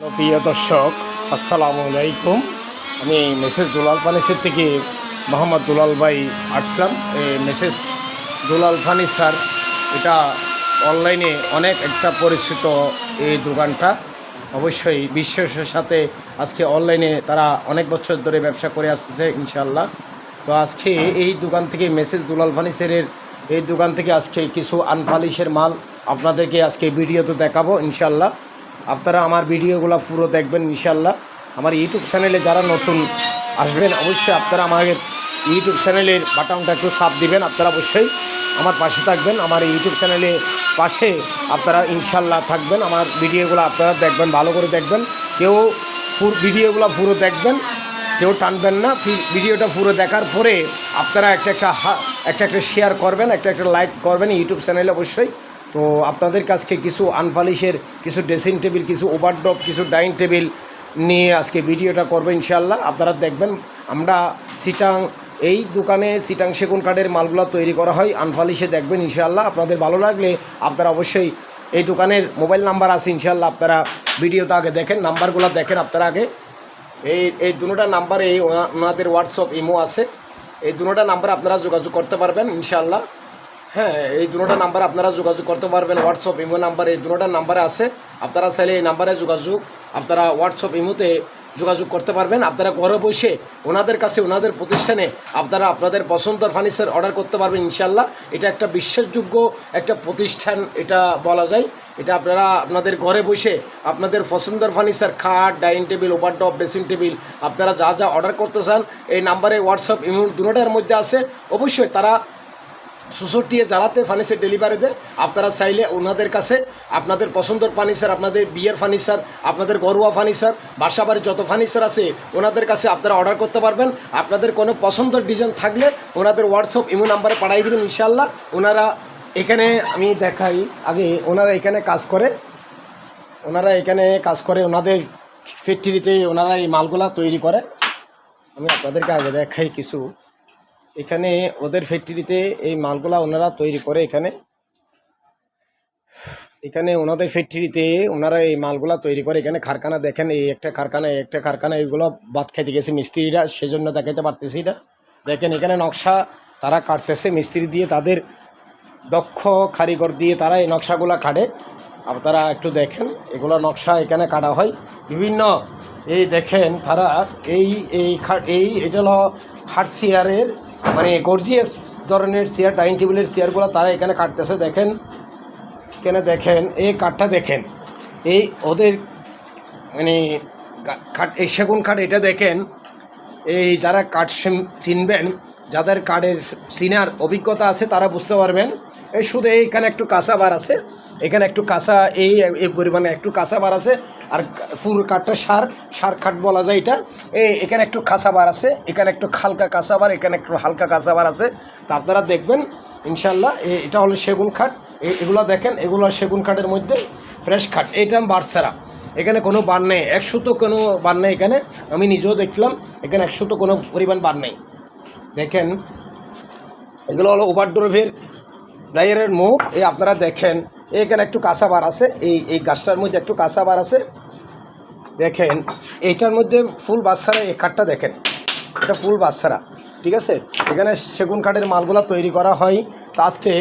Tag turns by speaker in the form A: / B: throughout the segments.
A: প্রিয় দর্শক, আসসালামু আলাইকুম। আমি মেসেজ দুলাল ফার্নিচার থেকে মোহাম্মদ দুলাল ভাই আসলাম। এই মেসেজ দুলাল ফার্নিচার এটা অনলাইনে অনেক একটা পরিচিত এই দোকানটা। অবশ্যই বিশ্বাসের সাথে আজকে অনলাইনে তারা অনেক বছর ধরে ব্যবসা করে আসতেছে ইনশাল্লাহ তো আজকে এই দোকান থেকে মেসেজ দুলাল ফার্নিচারের এই দোকান থেকে আজকে কিছু আনফালিশের মাল আপনাদেরকে আজকে ভিডিওতে দেখাবো ইনশাল্লাহ আপনারা আমার ভিডিওগুলো পুরো দেখবেন ইনশাল্লাহ আমার ইউটিউব চ্যানেলে যারা নতুন আসবেন, অবশ্যই আপনারা আমাদের ইউটিউব চ্যানেলের বাটনটা একটু সাপ দিবেন। আপনারা অবশ্যই আমার পাশে থাকবেন, আমার ইউটিউব চ্যানেলে পাশে আপনারা ইনশাল্লাহ থাকবেন। আমার ভিডিওগুলো আপনারা দেখবেন, ভালো করে দেখবেন। কেউ ভিডিওগুলো পুরো দেখবেন, কেউ টানবেন না। ভিডিওটা পুরো দেখার পরে আপনারা একটা একটা একটা একটা শেয়ার করবেন, একটা একটা লাইক করবেন ইউটিউব চ্যানেলে অবশ্যই। তো আপনাদের কাছকে কিছু আনফালিশের, কিছু ড্রেসিং টেবিল কিছু ওভারড্রপ কিছু ডাইনিং টেবিল নিয়ে আজকে ভিডিওটা করব ইনশাল্লাহ আপনারা দেখবেন আমরা সিটাং, এই দোকানে সিটাং সেগুন কাঠের মালগুলো তৈরি করা হয়। আনফালিশে দেখবেন ইনশাল্লাহ আপনাদের ভালো লাগলে আপনারা অবশ্যই এই দোকানের মোবাইল নাম্বার আছে ইনশাল্লাহ আপনারা ভিডিওতে আগে দেখেন, নাম্বারগুলো দেখেন আপনারা আগে। এই এই দুটোটা নাম্বারে এই ওনাদের হোয়াটসঅ্যাপ ইমো আছে। এই দুটোটা নাম্বারে আপনারা যোগাযোগ করতে পারবেন ইনশাল্লাহ হ্যাঁ এই দুটোটা নাম্বারে আপনারা যোগাযোগ করতে পারবেন হোয়াটসঅ্যাপ ইমো নাম্বার এই দুটোটা নাম্বারে আছে। আপনারা চাইলে এই নাম্বারে যোগাযোগ, আপনারা হোয়াটসঅ্যাপ ইমোতে যোগাযোগ করতে পারবেন। আপনারা ঘরে বসে ওনাদের কাছে, ওনাদের প্রতিষ্ঠানে আপনারা আপনাদের পছন্দের ফার্নিচার অর্ডার করতে পারবেন ইনশাল্লাহ এটা একটা বিশ্বাসযোগ্য একটা প্রতিষ্ঠান, এটা বলা যায়। এটা আপনারা আপনাদের ঘরে বসে আপনাদের পছন্দের ফার্নিচার খাট ডাইনিং টেবিল ওভারডপ ড্রেসিং টেবিল আপনারা যা যা অর্ডার করতে চান, এই নাম্বারে হোয়াটসঅ্যাপ ইমো দুটোটার মধ্যে আছে। অবশ্যই তারা সুসটিয়ে জ্বালাতে ফার্নিচার ডেলিভারি দেয়। আপনারা চাইলে ওনাদের কাছে আপনাদের পছন্দের ফার্নিচার, আপনাদের বিয়ের ফার্নিচার, আপনাদের ঘরোয়া ফার্নিচার, বাসাবাড়ির যত ফার্নিচার আছে, ওনাদের কাছে আপনারা অর্ডার করতে পারবেন। আপনাদের কোনো পছন্দের ডিজাইন থাকলে ওনাদের হোয়াটসঅ্যাপ ইমো নাম্বারে পাঠিয়ে দেবেন ইনশাল্লাহ ওনারা এখানে, আমি দেখাই, আগে ওনারা এখানে কাজ করে। ওনারা এখানে কাজ করে, ওনাদের ফ্যাক্টরিতে ওনারা এই মালগুলা তৈরি করে। আমি আপনাদেরকে আগে দেখাই কিছু। এখানে ওদের ফ্যাক্টরিতে এই মালগুলা ওনারা তৈরি করে এখানে। এখানে ওনাদের ফ্যাক্টরিতে ওনারা এই মালগুলা তৈরি করে। এখানে কারখানা দেখেন, এই একটা কারখানা, এই একটা কারখানা এইগুলো বাদ খাইতে গেছে মিস্ত্রিরা, সেজন্য দেখাইতে পারতেছি এটা দেখেন এখানে নকশা তারা কাটতেছে, মিস্ত্রি দিয়ে তাদের দক্ষ কারিগর দিয়ে তারা এই নকশাগুলো কাটে। আপনারা একটু দেখেন, এগুলো নকশা এখানে কাটা হয়। বিভিন্ন এই দেখেন তারা এই এই এই, এটা হলো খাট চেয়ারের মানে গর্জিয়াস ধরনের চেয়ার ডাইনিং টেবিলের চেয়ারগুলো তারা এখানে কাটতেছে। দেখেন, এখানে দেখেন, এই কাঠটা দেখেন, এই ওদের মানে কাঠ, এই সেগুন কাঠ এটা দেখেন, এই যারা কাঠ চিনবেন, যাদের কাঠের চিনার অভিজ্ঞতা আছে তারা বুঝতে পারবেন। এই শুধু এইখানে একটু কাঁচা বার আছে, এখানে একটু কাঁচা এই পরিমাণে একটু কাঁচা বার আছে। আর ফুল কাঠটা সার সার কাঠ বলা যায় এটা। এখানে একটু কাঁচা বার আছে, এখানে একটু হালকা কাঁচা বার, এখানে একটু হালকা কাঁচা বার আছে। তা আপনারা দেখবেন ইনশাল্লাহ এটা হলো সেগুন খাট। এগুলো দেখেন, এগুলো সেগুন খাটের মধ্যে ফ্রেশ কাঠ এটা বারসারা এখানে কোনো বার নেই। একশো তো কোনো বার নেই এখানে। আমি নিজেও দেখলাম, এখানে একশো তো কোনো পরিমাণ বার নেই। দেখেন, এগুলো হলো ওভারড্রোভের ড্রাইয়ারের মুখ। এই আপনারা দেখেন এখানে একটু কাঁচা বার আছে, এই এই গাছটার মধ্যে একটু কাঁচা বার আছে। দেখেন, এইটার মধ্যে ফুল বাচ্চারা, এই কাঠটা দেখেন, এটা ফুল বাচ্চারা, ঠিক আছে? এখানে সেগুন কাঠের মালগুলো তৈরি করা হয়। তো আজকে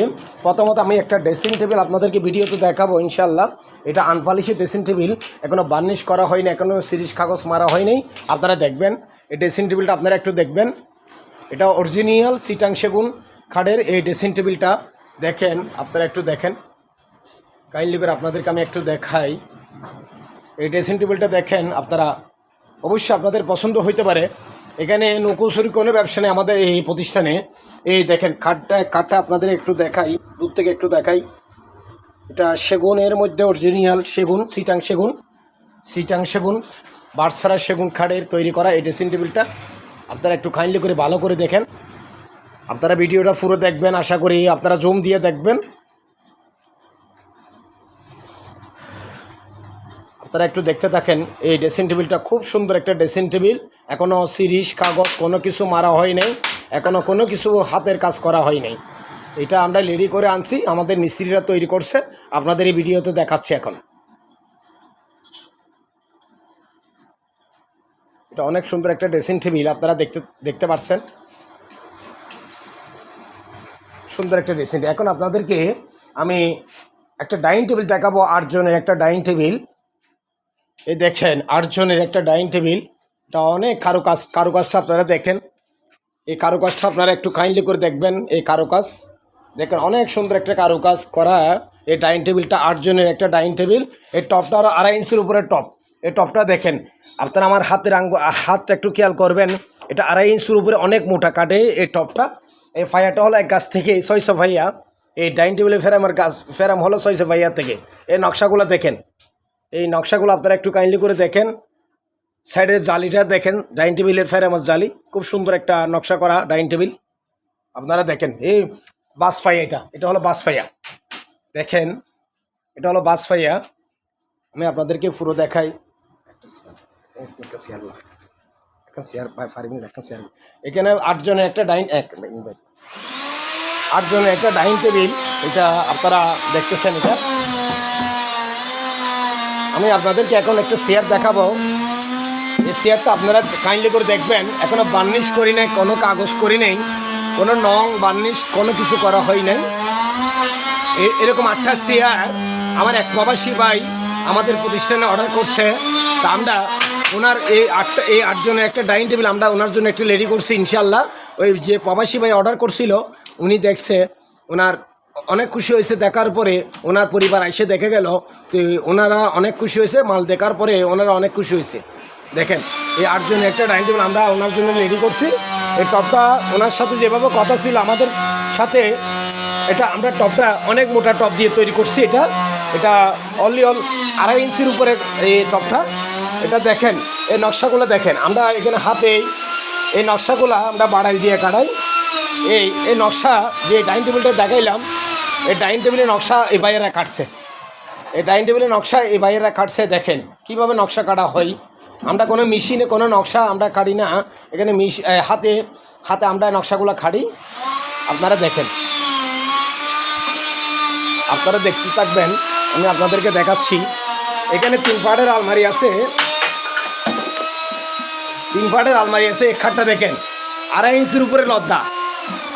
A: প্রথমত আমি একটা ড্রেসিং টেবিল আপনাদেরকে ভিডিওতে দেখাবো ইনশাল্লাহ এটা আনফালিশি ড্রেসিং টেবিল এখনও বার্নিশ করা হয়নি এখনও সিরিজ কাগজ মারা হয়নি আপনারা দেখবেন, এই ড্রেসিং টেবিলটা আপনারা একটু দেখবেন। এটা অরিজিনাল সিটাং সেগুন খাড়ের এই ড্রেসিং টেবিলটা, দেখেন, আপনারা একটু দেখেন। কাইন্ডলি করে আপনাদেরকে আমি একটু দেখাই। এই ড্রেসিং টেবিলটা দেখেন, আপনারা অবশ্যই আপনাদের পছন্দ হইতে পারে। এখানে নৌকৌশলী কোনো ব্যবসা নেই আমাদের এই প্রতিষ্ঠানে। এই দেখেন কাঠটা কাঠটা আপনাদের একটু দেখাই, দূর থেকে একটু দেখাই। এটা সেগুনের মধ্যে অরিজিনাল সেগুন, সিটাং সেগুন সিটাং সেগুন, বারসারা সেগুন খাড়ের তৈরি করা এই ড্রেসিং টেবিলটা। আপনারা একটু কাইন্ডলি করে ভালো করে দেখেন। আপনারা ভিডিওটা পুরো দেখবেন, আশা করি আপনারা জুম দিয়ে দেখবেন। আপনারা একটু দেখতে থাকেন, এই ড্রেসিং টেবিলটা খুব সুন্দর একটা ড্রেসিং টেবিল এখনও সিরিজ, কাগজ কোনো কিছু মারা হয় নাই এখনও কোনো কিছু হাতের কাজ করা হয় নাই। এটা আমরা রেডি করে আনছি, আমাদের মিস্ত্রিরা তৈরি করছে, আপনাদের এই ভিডিওতে দেখাচ্ছি এখন। এটা অনেক সুন্দর একটা ড্রেসিং টেবিল আপনারা দেখতে দেখতে পাচ্ছেন সুন্দর একটা ড্রেসিং এখন আপনাদেরকে আমি একটা ডাইনিং টেবিল দেখাবো আটজনের একটা ডাইনিং টেবিল এই দেখেন, আটজনের একটা ডাইনিং টেবিল। এটা অনেক কারুকাজ, কারুকাজটা আপনারা দেখেন। এই কারুকাজটা আপনারা একটু কাইন্ডলি করে দেখবেন, এই কারুকাজ। দেখেন, অনেক সুন্দর একটা কারুকাজ করা এই ডাইনিং টেবিলটা, আটজনের একটা ডাইনিং টেবিল। এই টপটা আরও আড়াই ইঞ্চির উপরে টপ। এই টপটা দেখেন, আপনারা আমার হাতের আঙ্গ, হাতটা একটু খেয়াল করবেন। এটা আড়াই ইঞ্চির উপরে অনেক মোটা কাটে এই টপটা। এই ফাইয়াটা হলো এক গাছ থেকে ছয়শো ফাইয়া এই ডাইনিং টেবিলের ফেরামের গাছ, ফেরাম হলো ছয়শো ফাইয়া থেকে। এই নকশাগুলো দেখেন। এই নকশাগুলো আপনারা একটু কাইন্ডলি করে দেখেন। সাইডের জালিটা দেখেন, ডাইনিং টেবিলের ফেরামত জালি। খুব সুন্দর একটা নকশা করা ডাইনিং টেবিল। আপনারা দেখেন, এই বাস ফাইয়া এটা। এটা হলো বাস ফাইয়া দেখেন, এটা হলো বাস ফাইয়া আমি আপনাদেরকে পুরো দেখাই। এখানে আটজনের একটা ডাইন, এক ভাই। আটজনের একটা ডাইনিং টেবিল। এটা আপনারা দেখতেছেন এটা। আমি আপনাদেরকে এখন একটা চেয়ার দেখাবো। এই চেয়ারটা আপনারা কাইন্ডলি করে দেখবেন। এখনও বার্নিশ করি নাই, কোনো কাগজ করি নেই, কোনো নং বার্নিশ কোনো কিছু করা হয় নাই। এরকম আটটা চেয়ার আমার এক প্রবাসী ভাই আমাদের প্রতিষ্ঠানে অর্ডার করছে। তা আমরা ওনার এই আটটা এই আটজনের একটা ডাইনিং টেবিল আমরা ওনার জন্য একটু রেডি করছি ইনশাল্লাহ ওই যে প্রবাসী ভাই অর্ডার করছিল, উনি দেখছে, ওনার অনেক খুশি হয়েছে দেখার পরে ওনার পরিবার এসে দেখে গেল তো ওনারা অনেক খুশি হয়েছে, মাল দেখার পরে ওনারা অনেক খুশি হয়েছে। দেখেন, এই আটজনের একটা ডাইনিং টেবিল আমরা ওনার জন্য রেডি করছি। এই টপটা ওনার সাথে যেভাবে কথা ছিল, আমাদের সাথে এটা আমরা টপটা অনেক মোটা টপ দিয়ে তৈরি করছি এটা। এটা অনলি অল আড়াই ইঞ্চির উপরে এই টপটা। এটা দেখেন, এই নকশাগুলো দেখেন, আমরা এখানে হাতে এই নকশাগুলো আমরা বাড়াই দিয়ে কাটাই। এই এই নকশা যে ডাইনিং টেবিলটা দেখাইলাম এই ডাইনিং টেবিলের নকশা এই বাইরেরা কাটছে। এই ডাইনিং টেবিলের নকশা এই বাইরেরা কাটছে, দেখেন। কীভাবে নকশা কাটা হয়? আমরা কোনো মেশিনে কোনো নকশা আমরা কাটি না। এখানে মিশ হাতে হাতে আমরা নকশাগুলো কাটি। আপনারা দেখেন। আপনারা দেখতে থাকবেন আমি আপনাদেরকে দেখাচ্ছি। এখানে তিন পাড়ের আলমারি আছে। তিন পাড়ের আলমারি আছে, এক খাটটা দেখেন। আড়াই ইঞ্চির উপরে লদ্দা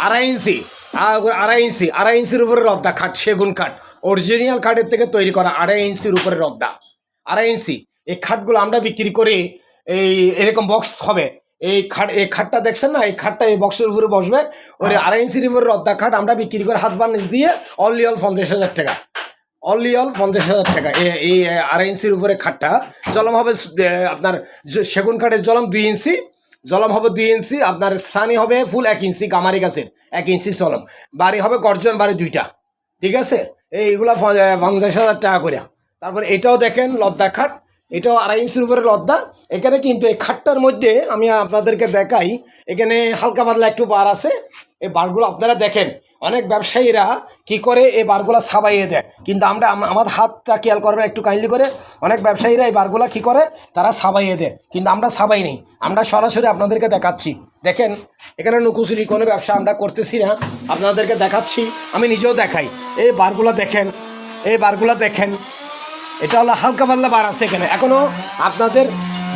A: আড়াই ইঞ্চি। আড়াই ইঞ্চি আড়াই ইঞ্চির উপরে রদ্দা খাট সেগুন খাট। অরিজিনাল খাটের থেকে তৈরি করা আড়াই ইঞ্চির উপরে রদ্দা। আড়াই ইঞ্চি। এই খাটগুলো আমরা বিক্রি করে এই এরকম বক্স হবে। এই খাট এই খাটটা দেখছেন না? এই খাটটা এই বক্সের উপরে বসবে। ওই আড়াই ইঞ্চির উপরে রদ্দা খাট আমরা বিক্রি করে হাত বার্নিশ দিয়ে অনলি অল পঞ্চাশ হাজার টাকা। অনলি অল পঞ্চাশ হাজার টাকা। এই আড়াই ইঞ্চির উপরে খাটটা। জলম হবে আপনার সেগুন কাঠের জলম দুই ইঞ্চি। জলম হবে দুই ইঞ্চি, আপনার সানি হবে ফুল এক ইঞ্চি গামারি গাছের এক ইঞ্চি জলম। বাড়ি হবে গর্জন, বাড়ি দুইটা। ঠিক আছে? এইগুলা পঞ্চাশ হাজার টাকা করে তারপর এটাও দেখেন, লদ্দা খাট। এটাও আড়াই ইঞ্চির উপরে লদ্দা। এখানে কিন্তু এই খাটটার মধ্যে আমি আপনাদেরকে দেখাই, এখানে হালকা পাতলা একটু বার আছে। এই বারগুলো আপনারা দেখেন। অনেক ব্যবসায়ীরা কি করে এই বারগুলা সাবাইয়ে দেয়। কিন্তু আমরা, আম- আমার হাতটা খেয়াল করবে একটু কাইন্ডলি করে। অনেক ব্যবসায়ীরা এই বারগুলা কি করে? তারা সাবাইয়ে দেয়। কিন্তু আমরা সাবাই নেই। আমরা সরাসরি আপনাদেরকে দেখাচ্ছি। দেখেন, এখানে নুকুচুরি কোনো ব্যবসা আমরা করতেছি না। আপনাদেরকে দেখাচ্ছি। আমি নিজেও দেখাই। এই বারগুলা দেখেন, এই বারগুলা দেখেন। এটা হলো হালকা পাল্লা বার আছে এখানে। এখনও আপনাদের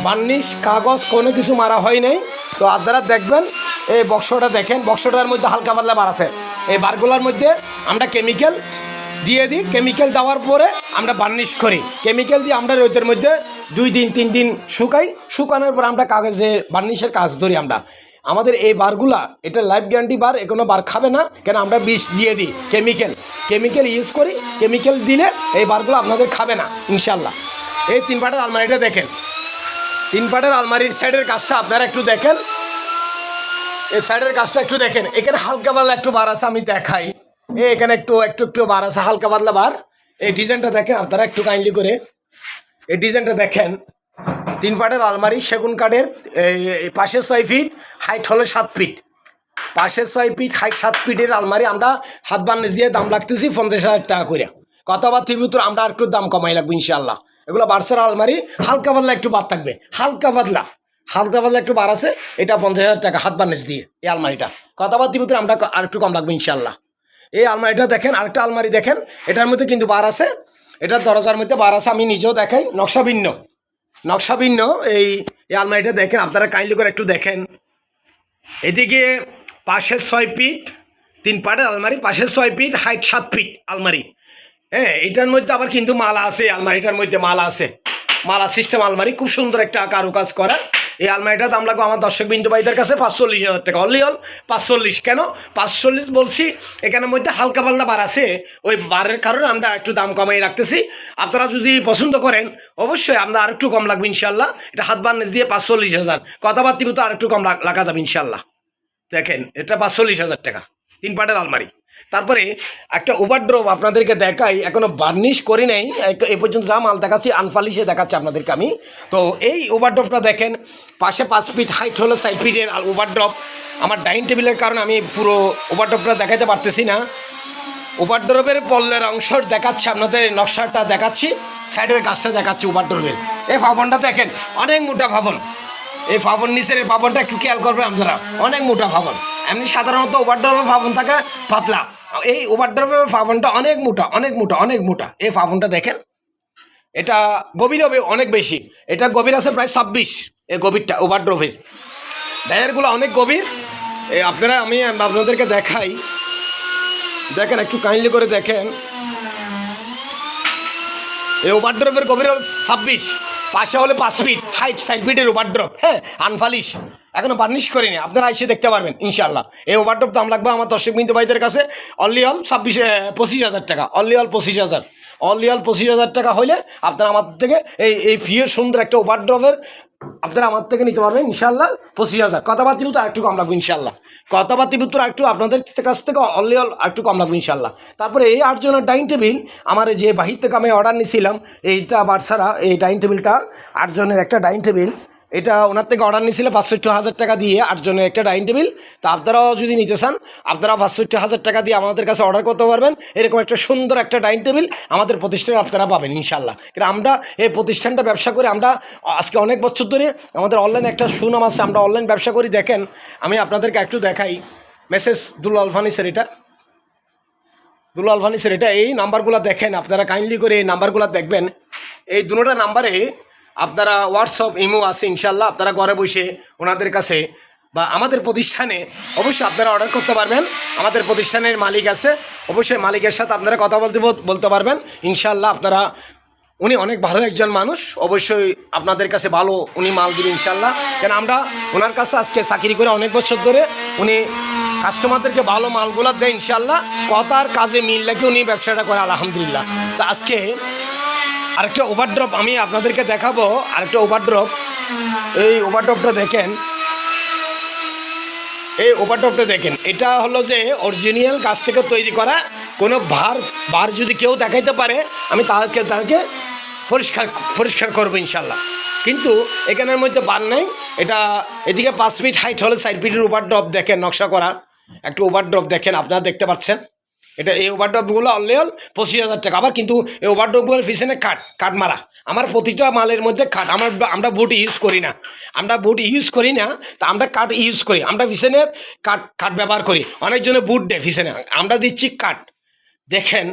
A: বার্নিশ, কাগজ কোনো কিছু মারা হয় নাই। তো আপনারা দেখবেন, এই বক্সটা দেখেন বক্সটার মধ্যে হালকা পাতলা বার আছে। এই বারগুলোর মধ্যে আমরা কেমিক্যাল দিয়ে দিই। কেমিক্যাল দেওয়ার পরে আমরা বার্নিশ করি। কেমিক্যাল দিয়ে আমরা রোদের মধ্যে দুই দিন, তিন দিন শুকাই। শুকানোর পর আমরা কাগজে বার্নিশের কাজ ধরি আমরা। আমাদের এই বারগুলা, এটা লাইফ গ্যারান্টি বার, এ কোনো বার খাবে না। কেন আমরা বিষ দিয়ে দিই কেমিক্যাল কেমিক্যাল ইউজ করি কেমিক্যাল দিলে এই বারগুলো আপনাদের খাবে না ইনশাল্লাহ এই তিন পাটের আলমারিটা দেখেন। তিন পাটের আলমারির সাইডের কাজটা আপনারা একটু দেখেন। এই সাইডের কাজটা একটু দেখেন। এখানে হালকা পাতলা একটু বার আছে, আমি দেখাই। এই এখানে একটু একটু একটু বার আছে, হালকা পাতলা বার। এই ডিজাইনটা দেখেন আপনারা একটু কাইন্ডলি করে। এই ডিজাইনটা দেখেন। তিন পাটের আলমারি, সেগুন কাঠের পাশে ছয় ফিট হাইট হলো সাত ফিট পাশে ছয় ফিট হাইট সাত ফিটের আলমারি আমরা হাত বান্নিশ দিয়ে দাম লাগতেছি পঞ্চাশ হাজার টাকা করে কথাবার্তির ভিতর আমরা আর একটু দাম কমাই লাগবো ইনশাল্লাহ এগুলো বার্সার আলমারি, হালকা পাতলা একটু বাদ থাকবে। হালকা পাতলা। হালকা পাতলা একটু বার আছে, এটা পঞ্চাশ হাজার টাকা, হাত বান্নিশ দিয়ে এই আলমারিটা। কথাবার্তির ভিতরে আমরা আর একটু কম লাগবে ইনশাল্লাহ এই আলমারিটা দেখেন, আরেকটা আলমারি দেখেন, এটার মধ্যে কিন্তু বার আছে। এটার দরজার মধ্যে বার আছে, আমি নিজেও দেখাই, নকশা ভিন্ন। নকশা ভিন্ন, এই এই আলমারিটা দেখেন, আপনারা কাইন্ডলি করে একটু দেখেন। এদিকে পাশের ছয় ফিট, তিন পাটের আলমারি, পাশের ছয় ফিট, হাইট সাত ফিট আলমারি। হ্যাঁ এটার মধ্যে আবার কিন্তু মালা আছে, আলমারিটার মধ্যে মালা আছে। মালা সিস্টেম আলমারি খুব সুন্দর একটা কারুকাজ করা। এই আলমারিটার দাম লাগবে আমার দর্শক বিন্দু ভাইদের কাছে পাঁচচল্লিশ হাজার টাকা। অনলি অল পাঁচচল্লিশ। কেন? পাঁচচল্লিশ বলছি, এখানের মধ্যে হালকা পাল্টা বার আছে। ওই বারের কারণে আমরা একটু দাম কমাই রাখতেছি। আপনারা যদি পছন্দ করেন, অবশ্যই আমরা আর একটু কম লাগবে ইনশাল্লাহ এটা হাত বান্নেজ দিয়ে পাঁচচল্লিশ হাজার। কথাবার্তি তো আর একটু কম লাগা যাবে ইনশাল্লাহ দেখেন, এটা পাঁচচল্লিশ হাজার টাকা। তিন পাটের আলমারি। তারপরে একটা ওভারড্রপ আপনাদেরকে দেখাই, এখনও বার্নিশ করি নাই এ পর্যন্ত যা মাল দেখাচ্ছি আনফালিশে দেখাচ্ছি আপনাদেরকে আমি। তো এই ওভারড্রপটা দেখেন, পাশে পাঁচ ফিট হাইট হলো সাইড ফিটের আর ওভারড্রপ আমার ডাইনিং টেবিলের কারণে আমি পুরো ওভারড্রপটা দেখাতে পারতেছি না। ওভারড্রপের পল্লের অংশ দেখাচ্ছি, আপনাদের নকশাটা দেখাচ্ছি সাইডের গাছটা দেখাচ্ছি ওভারড্রপের এই ফাবনটা দেখেন, অনেক মোটা ফাবন এই ফাবন নিচের এই ফাবনটা একটু খেয়াল করবেন আপনারা, অনেক মোটা ফাবন এমনি সাধারণত ওভারড্রপের ফাবন থাকে পাতলা। এই ওভারড্রপের ফাবনটা অনেক মোটা অনেক মোটা অনেক মোটা। এই ফাফনটা দেখেন, এটা গভীর হবে অনেক বেশি। এটা গভীর আছে প্রায় ছাব্বিশ, এই গভীরটা ওভারড্রপের ডায়ারগুলো অনেক গভীর। আপনারা, আমি আপনাদেরকে দেখাই। দেখেন, একটু কাইন্ডলি করে দেখেন। এই ওভারড্রপের গভীর ছাব্বিশ। পাশে হলে পাঁচ ফিট হাইট সাইড ফিটের ওভারড্রপ হ্যাঁ আনফালিশ এখনও বার্নিশ করিনি, আপনারা এসে দেখতে পারবেন ইনশাল্লাহ এই ওভারড্রপ দাম লাগবে আমার দর্শক বিন্দু ভাইদের কাছে অনলি অল ছাব্বিশ পঁচিশ হাজার টাকা অনলি অল পঁচিশ হাজার। অনলি অল পঁচিশ হাজার টাকা হলে আপনারা আমার থেকে এই এই ফিয়ের সুন্দর একটা ওভারড্রপের আপনারা আমার থেকে নিতে পারবেন ইনশাল্লাহ পঁচিশ হাজার। কথাবার্তি তো একটু কম লাগবে ইনশাল্লাহ কথাবার্তি তো একটু আপনাদের কাছ থেকে অনলি অল একটু কম লাগবে ইনশাল্লাহ তারপরে এই আটজনের ডাইনিং টেবিল, আমার যে বাহির থেকে আমি অর্ডার নিয়েছিলাম এইটা বার্সারা এই ডাইনিং টেবিলটা আটজনের একটা ডাইনিং টেবিল এটা ওনার থেকে অর্ডার নিয়েছিল পাঁচষট্টি হাজার টাকা দিয়ে আটজনের একটা ডাইনিং টেবিল তা আপনারাও যদি নিতে চান আপনারা পাঁচষট্টি হাজার টাকা দিয়ে আমাদের কাছে অর্ডার করতে পারবেন। এরকম একটা সুন্দর একটা ডাইনিং টেবিল আমাদের প্রতিষ্ঠানে আপনারা পাবেন ইনশাল্লাহ কিন্তু আমরা এই প্রতিষ্ঠানটা ব্যবসা করে আমরা আজকে অনেক বছর ধরে আমাদের অনলাইন একটা সুনাম আছে, আমরা অনলাইন ব্যবসা করি। দেখেন, আমি আপনাদেরকে একটু দেখাই। মেসেজ দুলাল ফার্নিচার এটা। দুলাল ফার্নিচার এটা, এই নাম্বারগুলো দেখেন, আপনারা কাইন্ডলি করে এই নাম্বারগুলো দেখবেন। এই দুটোটা নাম্বারে আপনারা হোয়াটসঅ্যাপ ইমো আছে ইনশাল্লাহ আপনারা ঘরে বসে ওনাদের কাছে বা আমাদের প্রতিষ্ঠানে অবশ্যই আপনারা অর্ডার করতে পারবেন। আমাদের প্রতিষ্ঠানের মালিক আছে, অবশ্যই মালিকের সাথে আপনারা কথা বলতে বলতে পারবেন। ইনশাল্লাহ আপনারা, উনি অনেক ভালো একজন মানুষ, অবশ্যই আপনাদের কাছে ভালো উনি মাল দিবেন ইনশাল্লাহ কেন আমরা ওনার কাছে আজকে চাকরি করে অনেক বছর ধরে উনি কাস্টমারদেরকে ভালো মালগুলো দেয় ইনশাল্লাহ কথার কাজে মিল রেখে উনি ব্যবসাটা করে, আলহামদুলিল্লাহ। তা আজকে আরেকটা ওভারড্রপ আমি আপনাদেরকে দেখাবো, আরেকটা ওভারড্রপ এই ওভারড্রপটা দেখেন। এই ওভারটপটা দেখেন। এটা হলো যে অরিজিনাল গাছ থেকে তৈরি করা কোনো ভার ভার যদি কেউ দেখাইতে পারে, আমি তাকে তাকে পরিষ্কার পরিষ্কার করব ইনশাল্লাহ। কিন্তু এখানের মধ্যে বার নেই। এটা এদিকে পাঁচ ফিট হাইট হলে সাইড ফিটের ওভারড্রপ দেখেন, নকশা করা। একটু ওভারড্রপ দেখেন, আপনারা দেখতে পাচ্ছেন। এটা এই ওভারড্রপগুলো অনলি অল পঁচিশ হাজার টাকা। আবার কিন্তু এই ওভারড্রপগুলোর পিছনে কাট কাট মারা। আমার প্রতিটা মালের মধ্যে কাট আমার আমরা বুট ইউজ করি না। আমরা বুট ইউজ করি না, তা আমরা কাট ইউজ করি। আমরা পিছনের কাট কাট ব্যবহার করি। অনেকজনে বুট দেয় পিছনে। আমরা দিচ্ছি কাট দেখেন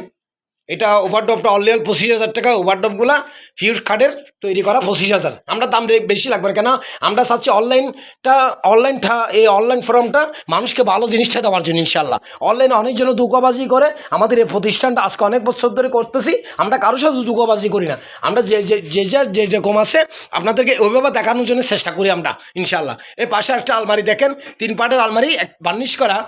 A: এটা ওভারডপটা অনলি পঁচিশ হাজার টাকা ওভারডপগুলা ফিউজ কার্ডের তৈরি করা পঁচিশ হাজার। আমরা দাম বেশি লাগবে কেন আমরা চাচ্ছি অনলাইনটা অনলাইনটা এই অনলাইন ফর্মটা মানুষকে ভালো জিনিসটা দেওয়ার জন্য ইনশাল্লাহ অনলাইনে অনেকজন দুঃখবাজি করে, আমাদের এই প্রতিষ্ঠানটা আজকে অনেক বছর ধরে করতেছি, আমরা কারোর সাথে দুঃখবাজি করি না। আমরা যে যে যে যার যে রকম আছে, আপনাদেরকে ওইভাবে দেখানোর জন্য চেষ্টা করি আমরা ইনশাল্লাহ এই পাশে একটা আলমারি দেখেন, তিন পাটের আলমারি, এক বার্নিশ করা,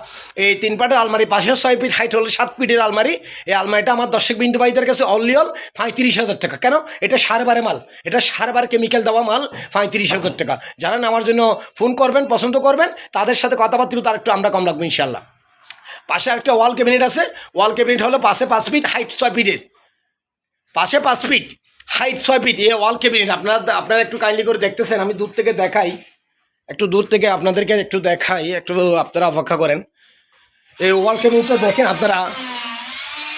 A: এই তিন পাটের আলমারি পাশে ছয় ফিট হাইট হলে, সাত ফিটের আলমারি। এই আলমারিটা আমার দর্শক বিন্দু ভাইদের কাছে অনলি অল পঁয়ত্রিশ হাজার টাকা। কেন? এটা সারবারে মাল। এটা সারবার কেমিক্যাল দেওয়া মাল পঁয়ত্রিশ হাজার টাকা। যারা নেওয়ার জন্য ফোন করবেন, পছন্দ করবেন, তাদের সাথে কথাবার্তা তার একটু আমরা কম রাখব ইনশাল্লাহ পাশে একটা ওয়াল ক্যাবিনেট আছে। ওয়াল ক্যাবিনেট হলো পাশে পাঁচ ফিট হাইট ছয় ফিটের পাশে পাঁচ ফিট হাইট ছয় ফিট এ ওয়াল ক্যাবিনেট আপনারা আপনারা একটু কাইন্ডলি করে দেখতেছেন, আমি দূর থেকে দেখাই। একটু দূর থেকে আপনাদেরকে একটু দেখাই, একটু আপনারা অপেক্ষা করেন। এই ওয়াল ক্যাবিনেটটা দেখেন আপনারা।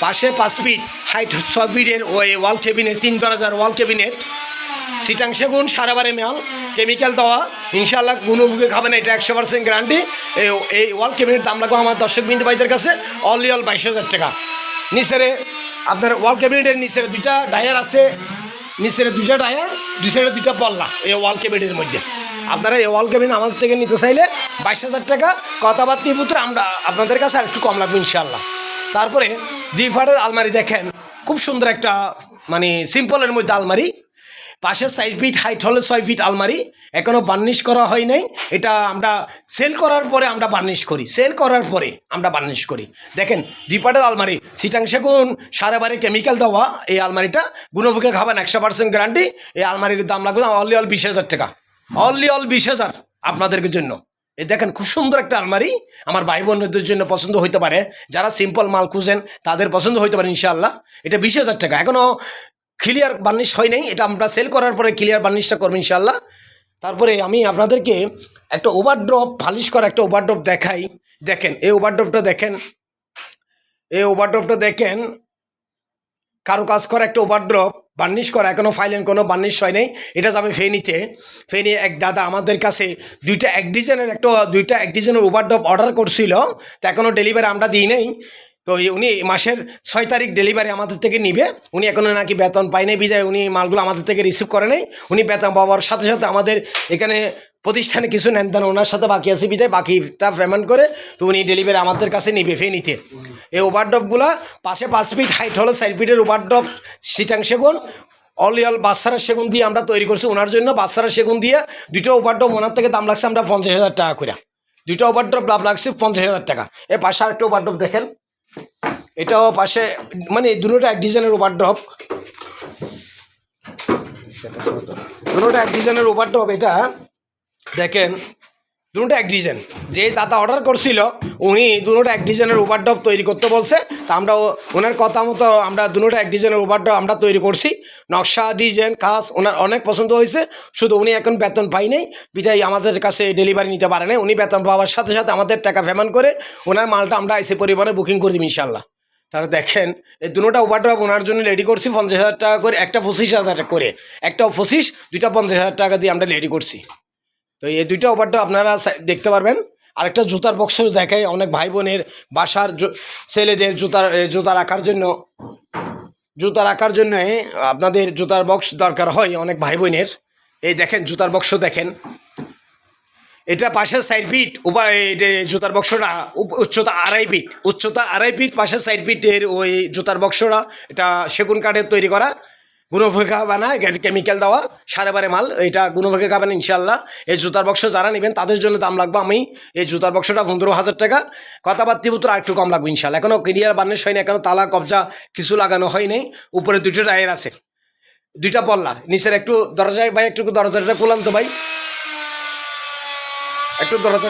A: পাশে পাঁচ ফিট হাইট ছয় ফিটের ওই ওয়াল ক্যাবিনেট তিন দরজার ওয়াল ক্যাবিনেট সিটাং সেগুন, সারাবারে মেয়াল কেমিক্যাল দেওয়া। ইনশাল্লাহ কোনো বুকে খাবে না, এটা একশো পার্সেন্ট গ্যারান্টি এই ওয়াল ক্যাবিনেট দাম লাগবে আমার দর্শক বিন্দু ভাইদের কাছে অনলি অল বাইশ হাজার টাকা। নিচেরে, আপনার ওয়াল ক্যাবিনেটের নিচের দুইটা ডায়ার আছে।
B: নিচের দুইটা টায়ার দুই সাইডে দুইটা পল্লা এই ওয়াল কেবিনের মধ্যে। আপনারা এই ওয়াল কেবিন আমাদের থেকে নিতে চাইলে বাইশ হাজার টাকা। কথাবার্তি পুত্র, আমরা আপনাদের কাছে আর একটু কম লাগবে ইনশাল্লাহ তারপরে দুই ফাটের আলমারি দেখেন। খুব সুন্দর একটা মানে সিম্পলের মধ্যে আলমারি। পাশের সাইড ফিট হাইট হলে ছয় ফিট আলমারি। এখনও বার্নিশ করা হয় নাই। এটা আমরা সেল করার পরে আমরা বার্নিশ করি। সেল করার পরে আমরা বার্নিশ করি। দেখেন দুইপাটের আলমারি। সিটাং সেগুন সাড়ে বারে কেমিক্যাল দেওয়া এই আলমারিটা। গুণভুকে খাবেন একশো পার্সেন্ট গ্যারান্টি এই আলমারির দাম লাগবে অনলি অল বিশ হাজার টাকা। অনলি অল বিশ হাজার আপনাদের জন্য। এই দেখেন খুব সুন্দর একটা আলমারি আমার ভাই বোনদের জন্য পছন্দ হইতে পারে। যারা সিম্পল মাল খুঁজেন, তাদের পছন্দ হইতে পারে ইনশাআল্লাহ। এটা বিশ হাজার টাকা। এখনও ক্লিয়ার বার্নিশ হয় নাই। এটা আমরা সেল করার পরে ক্লিয়ার বার্নিশটা করব ইনশাআল্লাহ। তারপরে আমি আপনাদেরকে একটা ওভারড্রপ ফালিশ করা একটা ওভারড্রপ দেখাই। দেখেন, এই ওভারড্রপটা দেখেন। এই ওভারড্রপটা দেখেন। কারও কাজ করা একটা ওভারড্রপ বার্নিশ করা এখনও ফাইলেন কোনো বার্নিশ হয় নাই। এটা যাবে ফেনিতে ফেনি এক দাদা আমাদের কাছে দুইটা এক ডিজাইনের একটা, দুইটা এক ডিজাইনের ওভারড্রপ অর্ডার করছিল, তা এখনও ডেলিভারি আমরা দিই নাই। তো উনি মাসের ছয় তারিখ ডেলিভারি আমাদের থেকে নিবে। উনি এখনও নাকি বেতন পায়নি বিদায়, উনি মালগুলো আমাদের থেকে রিসিভ করে নেই। উনি বেতন পাওয়ার সাথে সাথে আমাদের এখানে প্রতিষ্ঠানে কিছু নেন দেন, ওনার সাথে বাকি আছে বিদায়, বাকিটা পেমেন্ট করে তো উনি ডেলিভারি আমাদের কাছে নিবে ফেনিতে এই ওভারড্রপগুলা পাশে পাঁচ ফিট হাইট হলো, চার ফিটের ওভারড্রপ সিটাং সেগুন অল অল বাচ্চারা সেগুন দিয়ে আমরা তৈরি করছি। ওনার জন্য বাচ্চারা সেগুন দিয়ে দুটো ওভারড্রপ ওনার থেকে দাম লাগছে আমরা পঞ্চাশ হাজার টাকা করে দুটো ওভারড্রপ দাম লাগছে পঞ্চাশ হাজার টাকা। এ পাশে আরেকটা ওভারড্রপ দেখেন। এটাও পাশে মানে দুটোটা এক ডিজাইনের ওভারড্রপ দুটোটা এক ডিজাইনের ওভারড্রপ এটা দেখেন, দুটো এক ডিজাইন যে দাদা অর্ডার করছিল, উনি দুটো এক ডিজাইনের ওভারড্রপ তৈরি করতে বলছে। তা আমরা ওনার কথা মতো আমরা দুটো এক ডিজাইনের ওভারড্রপ আমরা তৈরি করছি। নকশা ডিজাইন কাজ ওনার অনেক পছন্দ হয়েছে। শুধু উনি এখন বেতন পাই নাই। বিধায় আমাদের কাছে ডেলিভারি নিতে পারে না উনি বেতন পাওয়ার সাথে সাথে আমাদের টাকা পেমেন্ট করে ওনার মালটা আমরা এসে পরিবারে বুকিং করে দিব ইনশাল্লাহ তারা দেখেন, এই দুটোটা ওভারড্রপ ওনার জন্য রেডি করছি পঞ্চাশ হাজার টাকা করে, একটা পঁচিশ হাজার করে। একটা পঁচিশ, দুইটা পঞ্চাশ হাজার টাকা দিয়ে আমরা রেডি করছি। তো এই দুইটা ওভারটা আপনারা দেখতে পারবেন। আরেকটা জুতার বক্স দেখাই, অনেক ভাই বোনের বাসার ছেলেদের জুতার জুতা রাখার জন্য। জুতা রাখার জন্য আপনাদের জুতার বক্স দরকার হয় অনেক ভাই বোনের এই দেখেন, জুতার বক্স দেখেন। এটা পাশের সাইড ফিট উপর জুতার বক্সটা উচ্চতা আড়াই ফিট উচ্চতা আড়াই ফিট পাশের সাইড ফিটের ওই জুতার বক্সটা এটা সেগুন কাঠের তৈরি করা। গুণভোগে খাবে কেমিক্যাল দেওয়া, সাড়ে বারে মাল এটা গুণভোগে খাবেন ইনশাল্লাহ এই জুতার বক্স যারা নেবেন, তাদের জন্য দাম লাগবে আমি এই জুতার বক্সটা পনেরো হাজার টাকা। কথাবার্তি পুত্র আর একটু কম লাগবে ইনশাল্লাহ এখনও ক্লিয়ার বার্নিশ হয়নি এখনও তালা, কবজা কিছু লাগানো হয়নি। উপরে দুটো টায়ার আছে, দুইটা পল্লা। নিচের একটু দরজায়, ভাই, একটু দরজাটা খুলান তো ভাই। একটু দরজাটা